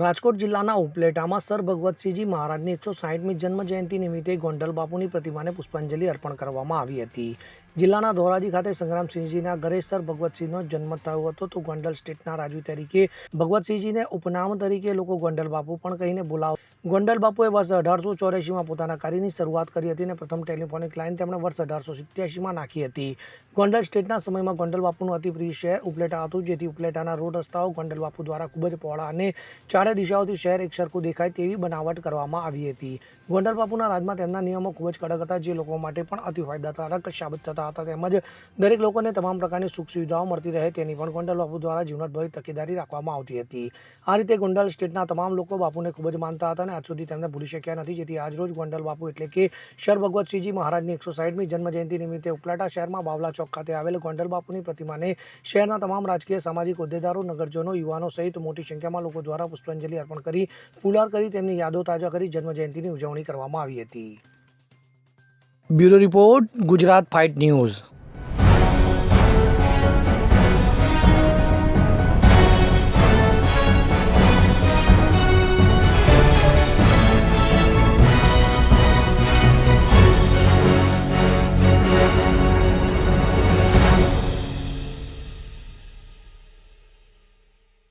રાજકોટ જિલ્લાના ઉપલેટામાં સર ભગવતસિંહજી મહારાજની એકસો સાહીઠમી જન્મ જયંતિ નિમિત્તે ગોંડલ બાપુની પ્રતિમાને પુષ્પાંજલિ અર્પણ કરવામાં આવી હતી. જિલ્લાના ધોરાજી ખાતે સંગ્રામસિંહજીના ઘરે સર ભગવતસિંહનો જન્મ થયો હતો તો ગોંડલ સ્ટેટના રાજુ તરીકે ભગવતસિંહજીને ઉપનામ તરીકે લોકો ગોંડલ બાપુ પણ કહીને બોલાવ, ગોંડલ બાપુએ વર્ષ અઢારસો ચોર્યાસીમાં પોતાના કાર્યની શરૂઆત કરી હતી અને પ્રથમ ટેલિફોનિક લાઇન તેમણે વર્ષ અઢારસો સિત્યાસીમાં નાખી હતી. ગોંડલ સ્ટેટના સમયમાં ગોંડલ બાપુનું અતિ પ્રિય શહેર ઉપલેટા હતું, જેથી ઉપલેટાના રોડ રસ્તાઓ ગોંડલ બાપુ દ્વારા ખૂબ જ પહોળા અને ચારે દિશાઓથી શહેર એક સરખું દેખાય તેવી બનાવટ કરવામાં આવી હતી. ગોંડલ રાજમાં તેમના નિયમો ખૂબ જ કડક હતા, જે લોકો માટે પણ અતિ ફાયદાકારક સાબિત થતા હતા. તેમજ દરેક લોકોને તમામ પ્રકારની સુખ સુવિધાઓ મળતી રહે, તેની પણ ગોંડલ દ્વારા જીવનભરી તકેદારી રાખવામાં આવતી હતી. આ રીતે ગોંડલ સ્ટેટના તમામ લોકો બાપુને ખૂબ જ માનતા હતા અને આજ સુધી તેમને ભૂલી શક્યા નથી. જેથી આજરોજ ગોંડલ બાપુ એટલે કે શર ભગવતસિંહજી મહારાજની એકસો સાઠમી જન્મજયંતિ નિમિત્તે ઉપલાટા શહેરમાં બાવલા ચોક ખાતે આવેલ ગોંડલ બાપુની પ્રતિમાને શહેરના તમામ રાજકીય, સામાજિક હોદ્દેદારો, નગરજનો, યુવાનો સહિત મોટી સંખ્યામાં લોકો દ્વારા પુષ્પાંજલિ અર્પણ કરી ફુલાર કરી, તેમની યાદો તાજા કરી જન્મજયંતિની ઉજવણી કરવામાં આવી હતી. Bureau report, Gujarat fight news.